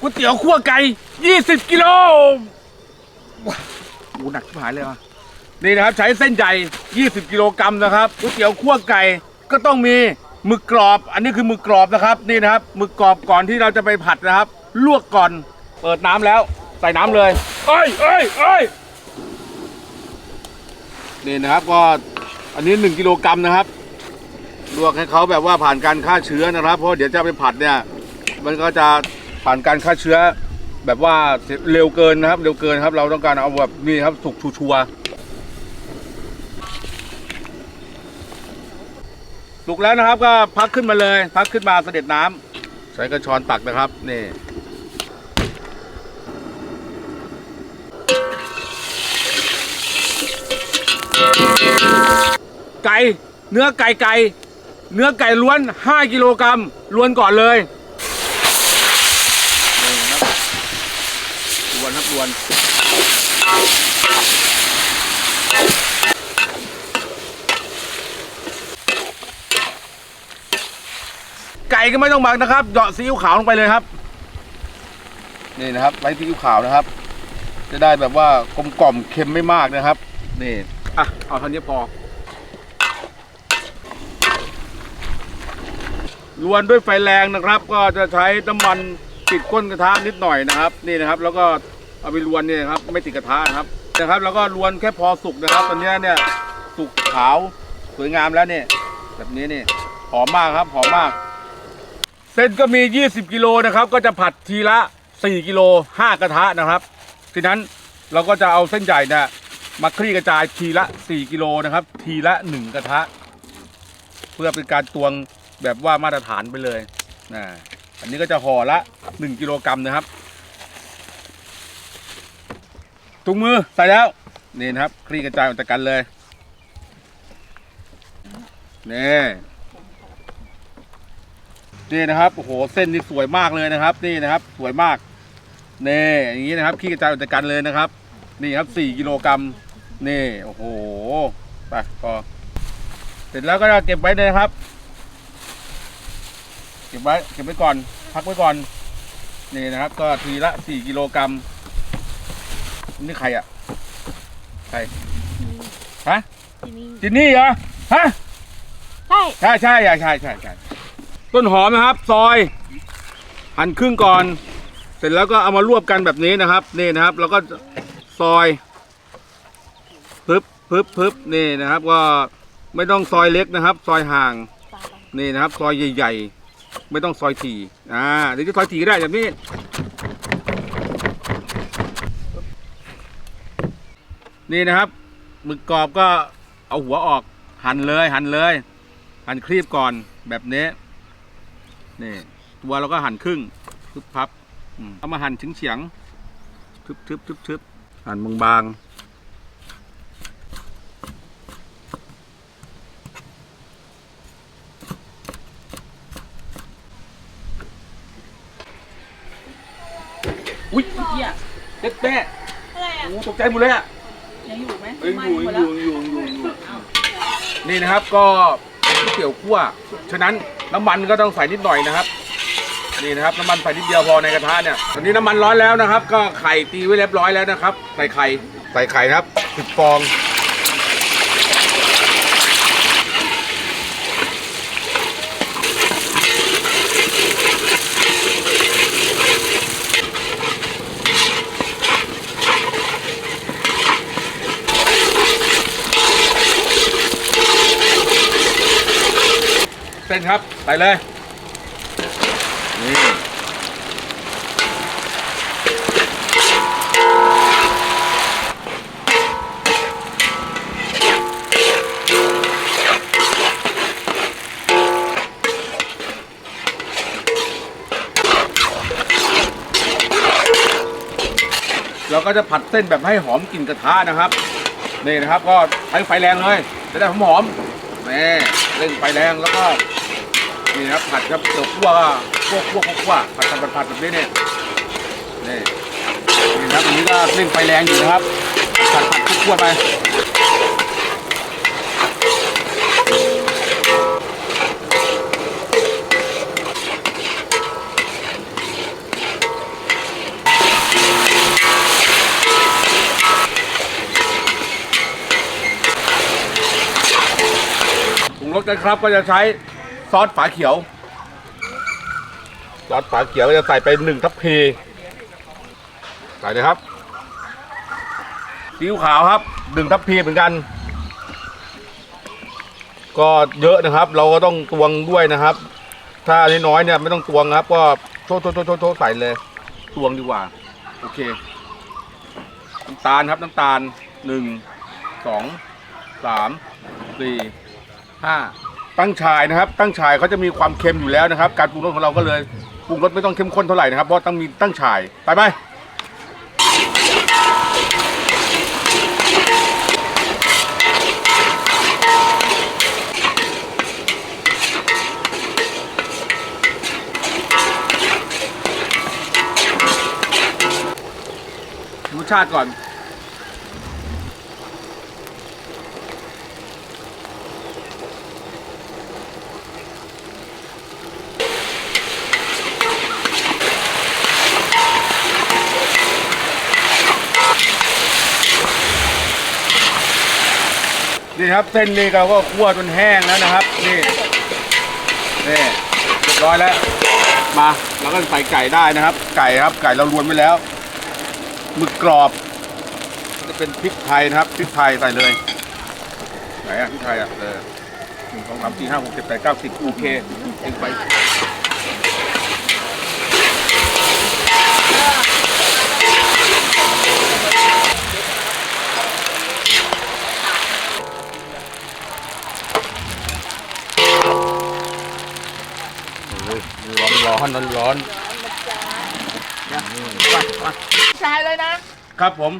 ก๋วยเตี๋ยวขั้วไก่ 20 กิโลว้าวโอ้หนักชิบหายเลยว่ะนี่นะครับใช้เส้นใหญ่ 20 กิโลกรัมนะครับก๋วยเตี๋ยวขั้วไก่ก็ต้องมีหมึกกรอบ อันนี้คือหมึกกรอบนะครับ นี่นะครับหมึกกรอบก่อนที่เราจะไปผัดนะครับ ลวกก่อนเปิดน้ำแล้ว ใส่น้ำเลยเอ้ยเอ้ยเอ้ยนี่นะครับก็อันนี้ 1 กิโลกรัมนะครับ ลวกให้เขาแบบว่าผ่านการฆ่าเชื้อนะครับ เพราะเดี๋ยวจะไปผัดเนี่ย มันก็จะ ผ่านการฆ่าเชื้อ แบบว่าเร็วเกินนะครับ เร็วเกินครับ เราต้องการเอาแบบนี่ครับสุกชัวร์ๆสุกแล้วนะครับก็พักขึ้นมาเลย พักขึ้นมาเสด็จน้ำใช้กระชอนตักนะครับนี่ไก่เนื้อไก่ไก่เนื้อไก่ล้วน 5 กิโลกรัมล้วนก่อนเลยนี่นะครับล้ วนครับล้วนไก่ก็ไม่ต้องหมักนะครับเหยาะซีอิ๊วขาวลงไปเลยครับ นี่นะครับไว้ซีอิ๊วขาวนะครับ จะได้แบบว่ากลมกล่อมเค็มไม่มากนะครับ นี่อะเอาเท่านี้พอลวนด้วยไฟแรงนะครับ ก็จะใช้น้ำมันติดก้นกระทะนิดหน่อยนะครับ นี่นะครับ แล้วก็ เอาไปลวนเนี่ยครับไม่ติดกระทะนะครับนะครับ แล้วก็ลวนแค่พอสุกนะครับ ตอนนี้เนี่ยสุกขาวสวยงามแล้วเนี่ยแบบนี้เนี่ยหอมมากครับหอมมาก เส้นก็มี 20 กิโลนะครับ ก็จะผัดทีละ 4 กิโล 5 กระทะนะครับทีนั้นเราก็จะเอาเส้นใหญ่เนี่ยมาคลี่กระจายทีละ 4 กิโลนะครับ ทีละ 1 กระทะ เพื่อเป็นการตวงแบบว่ามาตรฐานไปเลยนะอันนี้ก็จะห่อละ 1 กิโลกรัมนะครับ ถุงมือใส่แล้ว นี่นะครับคลี่กระจายออกจากกันเลยนี่นี่นะครับโอ้โหเส้นนี่สวยมากเลยนะครับ นี่นะครับสวยมากนี่อย่างนี้นะครับขี้กระจายออกจากกันเลยนะครับ นี่ครับ4กิโลกรัมนี่โอ้โหไปพอเสร็จแล้วก็จะเก็บไว้เลยนะครับ เก็บไว้เก็บไว้ก่อน พักไว้ก่อนนี่นะครับ ก็ทีละ4กิโลกรัม นี่ใครอะ ใคร ฮะที่นี่จินนี่เหรอ ฮะ ใช่ใช่ใช่ใช่ใช่ใช่ใช่ต้นหอมนะครับ ซอย หั่นครึ่งก่อน เสร็จแล้วก็เอามารวบกันแบบนี้นะครับ นี่นะครับ แล้วก็ซอยพึบพึบพึบนี่นะครับก็ไม่ต้องซอยเล็กนะครับ ซอยห่าง นี่นะครับ ซอยใหญ่ ๆ ไม่ต้องซอยถี่อ่าหรือจะซอยถี่ก็ได้แบบนี้ นี่นะครับหมึกกรอบก็เอาหัวออกหั่นเลยหั่นเลยหั่นครีบก่อนแบบนี้นี่ตัวเราก็หั่นครึ่งทึบพับอืมเอามาหั่นเฉียงๆทึบทึบทึบทึบหั่นบางๆอุ้ยเฮียเด็ดแม่อะไรอะโอ้ตกใจหมดเลยอะยังอยู่ไหม เอ้ยอยู่อยู่อยู่อยู่อยู่นี่นะครับก็ก๋วยเตี๋ยวคั่ว ฉะนั้นน้ำมันก็ต้องใส่นิดหน่อยนะครับ นี่นะครับน้ำมันใส่นิดเดียวพอในกระทะเนี่ย ตอนนี้น้ำมันร้อนแล้วนะครับ ก็ไข่ตีไว้เรียบร้อยแล้วนะครับ ใส่ไข่ ใส่ไข่นะครับสิบฟอง เส้นครับใส่เลยนี่เราก็จะผัดเส้นแบบให้หอมกลิ่นกระทะนะครับนี่นะครับก็ใช้ไฟแรงเลยจะได้หอมหอมๆนี่เร่งไฟแรงแล้วก็ นี่ครับผัดครับเตี๋ยวคั่วขั่วขั่วขั่วผัดผัดผัดผัดแบบนี้เนี่ยนี่นี่ครับอันนี้ก็เร่งไฟแรงอยู่นะครับผัดผัดคั่วไปรสนะครับก็จะใช้ ซอสฝาเขียว ซอสฝาเขียวจะใส่ไปหนึ่งทัพพีใส่เลยครับซีอิ๊วขาวครับหนึ่งทัพพีเหมือนกัน ก็เยอะนะครับ เราก็ต้องตวงด้วยนะครับ ถ้าอันนี้น้อยเนี่ยไม่ต้องตวงครับ ก็โทษโทษโทษโทษโทษใส่เลยตวงดีกว่า โอเคน้ำตาลครับน้ำตาลหนึ่งสองสามสี่ห้า ตั้งฉายนะครับ ตั้งฉายเขาจะมีความเค็มอยู่แล้วนะครับ การปรุงรสของเราก็เลยปรุงรสไม่ต้องเข้มข้นเท่าไหร่นะครับเพราะต้องมีตั้งฉายไปไปรสชาติก่อน ครับ เส้นนี้เราก็คั่วจนแห้งแล้วนะครับ นี่นี่เรียบร้อยแล้ว มาเราก็ใส่ไก่ได้นะครับ ไก่ครับ ไก่เรารวนไว้แล้วหมึกกรอบ จะเป็นพริกไทยนะครับพริกไทยใส่เลยไหนอะพริกไทยอะเออหนึ่งสองสามสี่ห้าหกเจ็ดแปดเก้าสิบโอเคเองไป อนร้อนชายเลยนะ ครับผม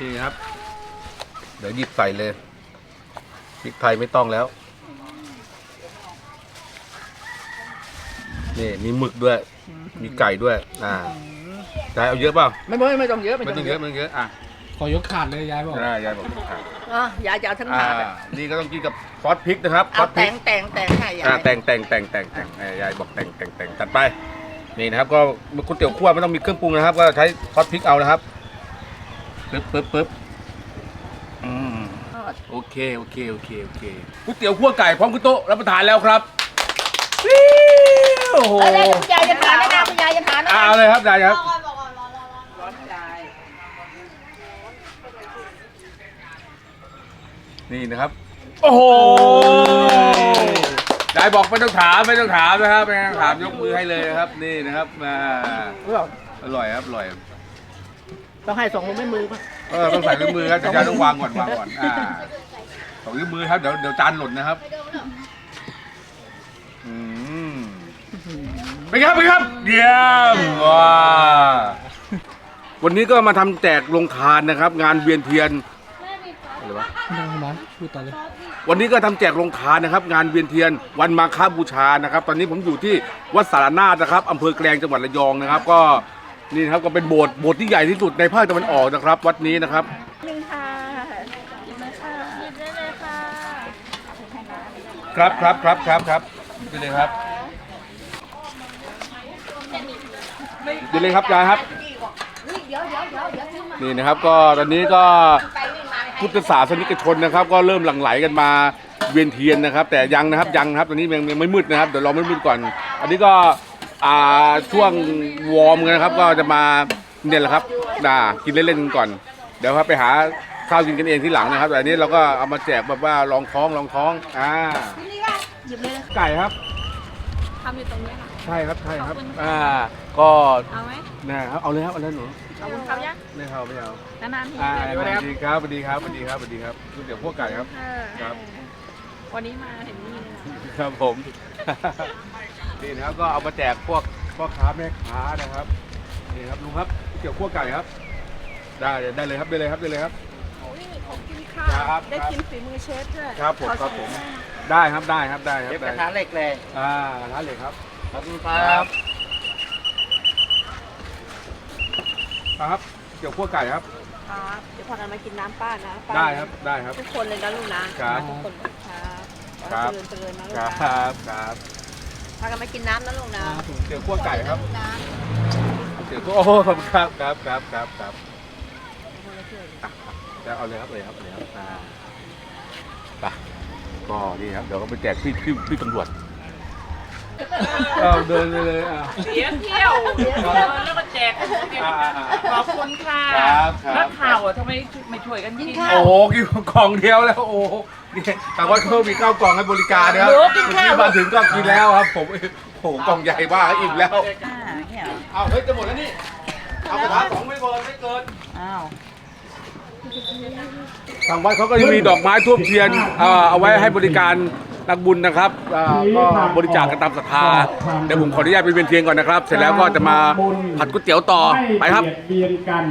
นี่ครับ เดี๋ยวหยิบใส่เลยพริกไทยไม่ต้องแล้ว นี่มีหมึกด้วย มีไก่ด้วย อ่าจะเอาเยอะเปล่า ไม่ไม่ไม่ต้องเยอะไม่ต้องเยอะไม่ต้องเยอะอะ ขอยกขาดเลยยายบอกได้ยายบอกอะอะยายจะเอาทั้งอ่า ถาดอะนี่ก็ต้องกินกับซอสพริกนะครับซเอาอสพริแต่กงแต่งแต่งให้ยาอ่ายแต่งแต่งแต่งแต่งแต่งเอ่อยายบอกแต่งแต่งแต่งจัดไป นี่นะครับ ก็ก๋วยเตี๋ยวคั่วไม่ต้องมีเครื่องปรุงนะครับ ก็ใช้ซอสพริกเอานะครับปึ๊บปึ๊บปึ๊บอืมโอเค โอเค โอเค โอเคก๋วยเตี๋ยวคั่วไก่พร้อมกุโต๊ะรับประทานแล้วครับวิวโอ้โหเอ้ยคุณยายจะทานนะนะคุณยายจะทานนะเอาเลยครับได้ครับร้อนใจ นี่นะครับ โอ้โหยายบอกไม่ต้องถามไม่ต้องถามนะครับไม่ต้องถามยกมือให้เลยนะครับ นี่นะครับมาอร่อยครับอร่อยต้องให้ส่งลงไม่มือป่ะเออต้องใส่ด้วยมือครับเดี๋ยวยายต้องวางก่อนวางก่อนอ่าสองด้วยมือครับเดี๋ยวเดี๋ยวจานหล่นนะครับอืมไปครับไปครับเยี่ยมว้าวันนี้ก็มาทำแจกลงทานนะครับ งานเวียนเทียน อะไรวะน้องมาพูดต่อเลย วันนี้ก็ทำแจกลงทานนะครับ งานเวียนเทียนวันมาฆบูชานะครับ ตอนนี้ผมอยู่ที่วัดสารนาถนะครับอำเภอแกลงจังหวัดระยองนะครับ ก็นี่นะครับก็เป็นโบสถ์โบสถ์ที่ใหญ่ที่สุดในภาคตะวันออกนะครับ วัดนี้นะครับ หนึ่งค่ะหยิบเลยค่ะหยิบได้เลยค่ะครับครับครับครับครับไปเลยครับดีเลยครับยายครับ นี่นะครับก็ตอนนี้ก็ พุทธศาสนิกชนนะครับ ก็เริ่มหลั่งไหลกันมาเวียนเทียนนะครับ แต่ยังนะครับยังนะครับตอนนี้ยังยังไม่มืดนะครับเดี๋ยวรอไม่มืดก่อน อันนี้ก็อ่าช่วงวอร์มกันนะครับ ก็จะมาเนี่ยแหละครับด่ากินเล่นๆกันก่อน เดี๋ยวครับไปหาข้าวกินกันเองที่หลังนะครับแต่อันนี้เราก็เอามาแจกแบบว่าลองท้องลองท้องอ่าหยิบเลยไก่ครับทำอยู่ตรงนี้ค่ะ ใช่ครับใช่ครับขอบคุณค่ะ อ่าก็เอาไหม นะครับเอาเลยครับเอาเลยหนู ขอบคุณครับยังไม่เอาไม่เอานานๆทีอ่าเจสอวัสดีครับสวัสดีครับสวัสดีครับสวัสดีครับก๋วยเตี๋ยวพวกไก่ครับครับ วันนี้มาเห็นมีเลยนะครับผมนี่นะครับก็เอามาแจกพวกพ่อค้าแม่ค้านะครับนี่ครับลุงครับก๋วยเตี๋ยวพวกไก่ครับ ได้ได้เลยครับได้เลยครับได้เลยครับโอ้ยขอบคุณค่ะครับได้กินฝีมือเชฟด้วยครับผมครับผมได้ครับได้ครับได้ครับเย็บกได้ระทะเหล็กเลยอ่าร้านเหล็กครับขอบคุณครับ ครับ เกี่ยวพวกไก่ครับ ครับเดี๋ยวพอกันมากินน้ำป้านะป้าได้ครับ ได้ครับ ทุกคนเลยนะลูกนะครับ ทุกคนครับครับเจริญเจริญนะลูกครันะบครับพากันมากินน้ำนะลูกนะเกี่ยวพวกไก่ครับลูกนะเกี่ยวพวกโอ้โหขอบคุณครับครับครับครับครับแล้วเอาเลยครับเลยครับเลยครับอ่าไปก็นี่ครับเดี๋ยวก็ไปแจกพี่พี่พี่ตำรวจเอาเดินไปเลยอะเสียเที่ยวแล้วก็แจกอ่าอ่าอ่าขอบคุณค่ะครับครับ นักข่าวอะทำไมไม่ช่วยกันกินโอ้โหกินกล่องเดียวแล้วโอ้โหนี่แต่ว่าเขามีข้าวกล่องให้บริการนะครับที่มาถึงก็กินแล้วครับ ผมโอ้โหกล่องใหญ่มากอิ่มแล้ว อ่าเนี่ยเอาเฮ้ยจะหมดแล้วนี่ เอากระทะสองไม่เกินไม่เกิน อ้าวทางวัดเขาก็จะมีดอกไม้ทูบเทียนเอ่อเอาไว้ให้บริการ นักบุญนะครับอ่าก็บริจาคกันตามศรัทธาเดี๋ยวผมขออนุญาตไปเวียนเทียนก่อนนะครับ เสร็จแล้วก็จะมาผัดก๋วยเตี๋ยวต่อไปครับ เบียดเบียนกัน